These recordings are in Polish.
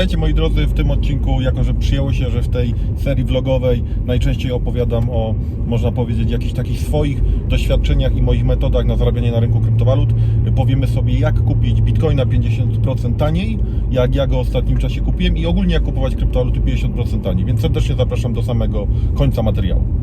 Witajcie moi drodzy w tym odcinku, jako że przyjęło się, że w tej serii vlogowej najczęściej opowiadam o, można powiedzieć, jakichś takich swoich doświadczeniach i moich metodach na zarabianie na rynku kryptowalut. Powiemy sobie, jak kupić bitcoina 50% taniej, jak ja go w ostatnim czasie kupiłem i ogólnie jak kupować kryptowaluty 50% taniej. Więc serdecznie zapraszam do samego końca materiału.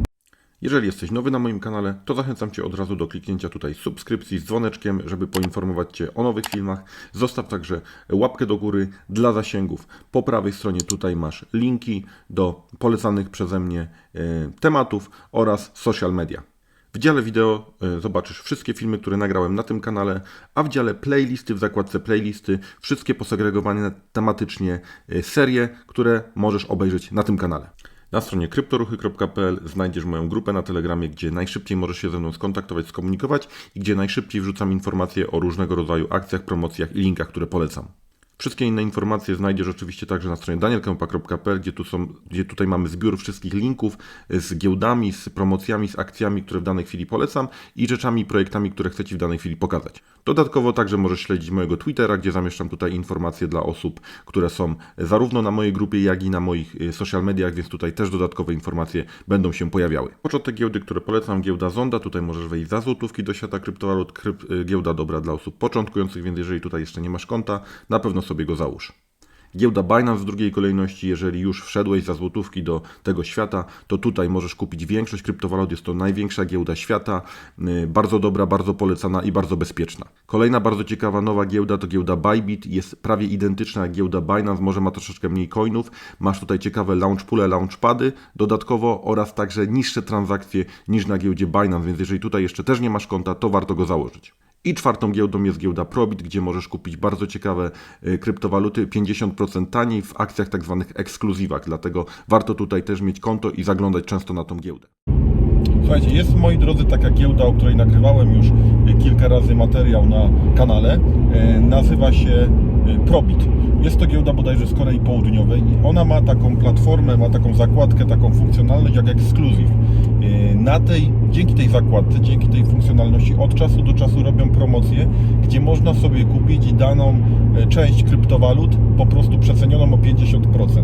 Jeżeli jesteś nowy na moim kanale, to zachęcam Cię od razu do kliknięcia tutaj subskrypcji z dzwoneczkiem, żeby poinformować Cię o nowych filmach. Zostaw także łapkę do góry dla zasięgów. Po prawej stronie tutaj masz linki do polecanych przeze mnie e, tematów oraz social media. W dziale wideo e, zobaczysz wszystkie filmy, które nagrałem na tym kanale, a w dziale playlisty, w zakładce playlisty, wszystkie posegregowane tematycznie e, serie, które możesz obejrzeć na tym kanale. Na stronie kryptoruchy.pl znajdziesz moją grupę na Telegramie, gdzie najszybciej możesz się ze mną skontaktować, skomunikować i gdzie najszybciej wrzucam informacje o różnego rodzaju akcjach, promocjach i linkach, które polecam. Wszystkie inne informacje znajdziesz oczywiście także na stronie danielkępa.pl, gdzie, tu są, gdzie tutaj mamy zbiór wszystkich linków z giełdami, z promocjami, z akcjami, które w danej chwili polecam i rzeczami projektami, które chcę Ci w danej chwili pokazać. Dodatkowo także możesz śledzić mojego Twittera, gdzie zamieszczam tutaj informacje dla osób, które są zarówno na mojej grupie, jak i na moich y, social mediach, więc tutaj też dodatkowe informacje będą się pojawiały. Początek giełdy, które polecam, giełda Zonda, tutaj możesz wejść za złotówki do świata kryptowalut, kryp, y, giełda dobra dla osób początkujących, więc jeżeli tutaj jeszcze nie masz konta, na pewno sobie go załóż. Giełda Binance w drugiej kolejności, jeżeli już wszedłeś za złotówki do tego świata, to tutaj możesz kupić większość kryptowalut. Jest to największa giełda świata, yy, bardzo dobra, bardzo polecana i bardzo bezpieczna. Kolejna bardzo ciekawa nowa giełda to giełda Bybit. Jest prawie identyczna jak giełda Binance, może ma troszeczkę mniej coinów. Masz tutaj ciekawe launchpule, launchpady dodatkowo oraz także niższe transakcje niż na giełdzie Binance, więc jeżeli tutaj jeszcze też nie masz konta, to warto go założyć. I czwartą giełdą jest giełda Probit, gdzie możesz kupić bardzo ciekawe y, kryptowaluty 50% taniej w akcjach tak zwanych ekskluzywach. Dlatego warto tutaj też mieć konto i zaglądać często na tą giełdę. Słuchajcie, jest moi drodzy taka giełda, o której nagrywałem już y, kilka razy materiał na kanale. E, Nazywa się y, Probit. Jest to giełda bodajże z Korei Południowej i ona ma taką platformę, ma taką zakładkę, taką funkcjonalność jak ekskluzyw. E, Na tej, dzięki tej zakładce, dzięki tej funkcjonalności od czasu do czasu robią promocje, gdzie można sobie kupić daną e, część kryptowalut po prostu przecenioną o 50%.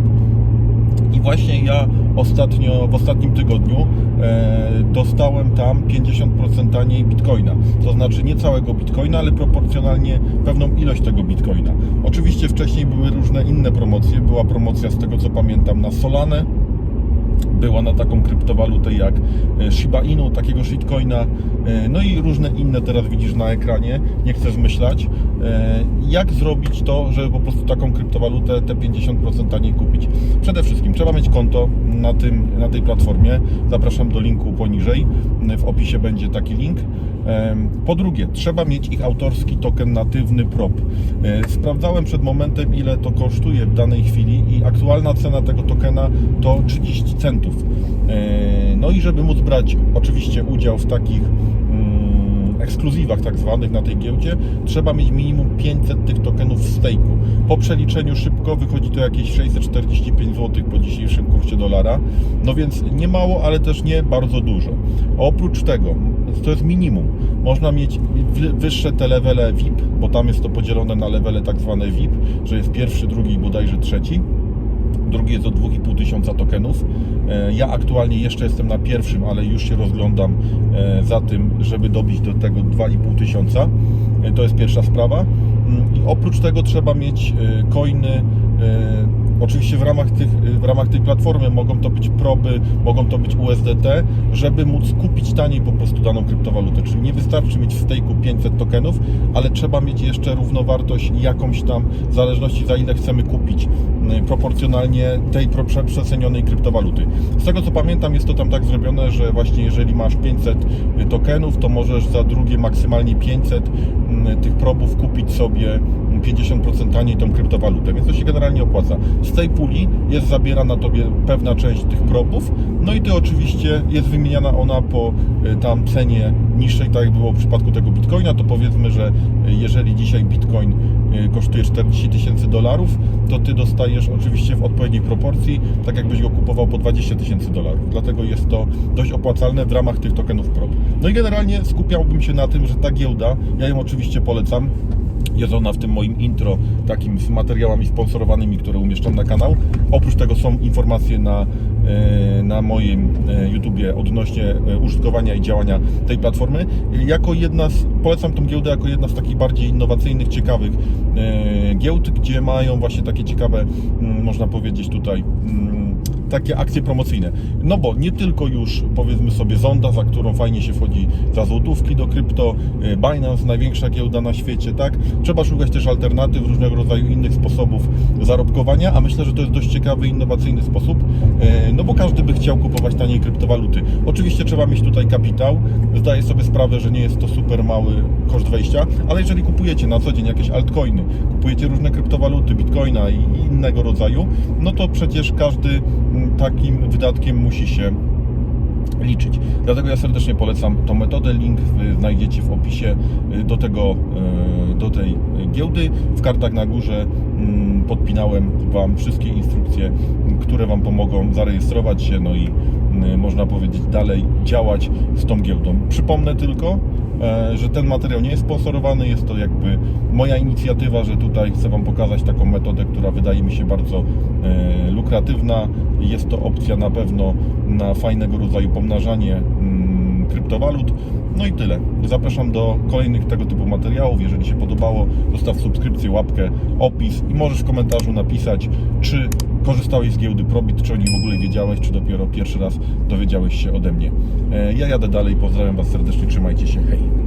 I właśnie ja ostatnio, w ostatnim tygodniu e, dostałem tam 50% taniej bitcoina. To znaczy nie całego bitcoina, ale proporcjonalnie pewną ilość tego bitcoina. Oczywiście wcześniej były różne inne promocje. Była promocja z tego co pamiętam na Solanę, była na taką kryptowalutę jak e, Shiba Inu, takiego shitcoina, e, no i różne inne teraz widzisz na ekranie, nie chcę zmyślać. E, Jak zrobić to, żeby po prostu taką kryptowalutę te 50% taniej kupić? Przede wszystkim trzeba mieć konto na, tym, na tej platformie, zapraszam do linku poniżej, w opisie będzie taki link. Po drugie, trzeba mieć ich autorski token natywny prop. Sprawdzałem przed momentem, ile to kosztuje w danej chwili i aktualna cena tego tokena to 30 centów. E, No i żeby móc brać oczywiście udział w takich mm, ekskluzywach tak zwanych na tej giełdzie, trzeba mieć minimum 500 tych tokenów w stake'u. Po przeliczeniu szybko wychodzi to jakieś 645 zł po dzisiejszym kursie dolara. No więc nie mało, ale też nie bardzo dużo. Oprócz tego, to jest minimum, można mieć wy- wyższe te levele VIP, bo tam jest to podzielone na levele tak zwane VIP, że jest pierwszy, drugi i bodajże trzeci drugi jest do 2,5 tysiąca tokenów. E, Ja aktualnie jeszcze jestem na pierwszym, ale już się rozglądam e, za tym, żeby dobić do tego 2,5 tysiąca. E, To jest pierwsza sprawa. Mm, I oprócz tego trzeba mieć coiny. Oczywiście w ramach, tych, w ramach tej platformy mogą to być proby, mogą to być USDT, żeby móc kupić taniej po prostu daną kryptowalutę. Czyli nie wystarczy mieć w stake'u 500 tokenów, ale trzeba mieć jeszcze równowartość jakąś tam, w zależności za ile chcemy kupić, y, proporcjonalnie tej przecenionej kryptowaluty. Z tego co pamiętam jest to tam tak zrobione, że właśnie jeżeli masz 500 tokenów, to możesz za drugie maksymalnie 500 mm, tych probów kupić sobie 50% taniej tą kryptowalutę, więc to się generalnie opłaca. Z tej puli jest zabierana tobie pewna część tych probów, no i ty oczywiście jest wymieniana ona po y, tam cenie niższej, tak jak było w przypadku tego bitcoina, to powiedzmy, że y, jeżeli dzisiaj bitcoin y, kosztuje 40 tysięcy dolarów, to ty dostajesz oczywiście w odpowiedniej proporcji, tak jakbyś go kupował po 20 tysięcy dolarów. Dlatego jest to dość opłacalne w ramach tych tokenów prop. No i generalnie skupiałbym się na tym, że ta giełda, ja ją oczywiście polecam, Jest ona w tym moim intro takim z materiałami sponsorowanymi, które umieszczam na kanał. Oprócz tego są informacje na, e, na moim e, YouTubie odnośnie e, użytkowania i działania tej platformy. Jako jedna z, polecam tą giełdę jako jedna z takich bardziej innowacyjnych, ciekawych giełd, gdzie mają właśnie takie ciekawe, mm, można powiedzieć tutaj, mm, takie akcje promocyjne. No bo nie tylko już powiedzmy sobie Zonda, za którą fajnie się wchodzi za złotówki do krypto, y, Binance, największa giełda na świecie, tak? Trzeba szukać też alternatyw, różnego rodzaju innych sposobów zarobkowania, a myślę, że to jest dość ciekawy, innowacyjny sposób, y, no bo każdy by chciał kupować taniej kryptowaluty. Oczywiście trzeba mieć tutaj kapitał, zdaję sobie sprawę, że nie jest to super mały koszt wejścia, ale jeżeli kupujecie na co dzień jakieś altcoiny, kupujecie różne kryptowaluty, bitcoina i innego rodzaju, no to przecież każdy mm, takim wydatkiem musi się liczyć. Dlatego ja serdecznie polecam tą metodę. Link znajdziecie w opisie y, do tego, y, do tej giełdy. W kartach na górze mm, podpinałem Wam wszystkie instrukcje, które Wam pomogą zarejestrować się, no i można powiedzieć dalej działać z tą giełdą. Przypomnę tylko, e, że ten materiał nie jest sponsorowany, jest to jakby moja inicjatywa, że tutaj chcę Wam pokazać taką metodę, która wydaje mi się bardzo e, lukratywna. Jest to opcja na pewno na fajnego rodzaju pomnażanie mm, kryptowalut. No i tyle. Zapraszam do kolejnych tego typu materiałów. Jeżeli się podobało, zostaw subskrypcję, łapkę, opis i możesz w komentarzu napisać, czy korzystałeś z giełdy Probit, czy o niej w ogóle wiedziałeś, czy dopiero pierwszy raz dowiedziałeś się ode mnie. E, Ja jadę dalej, pozdrawiam Was serdecznie, trzymajcie się, hej!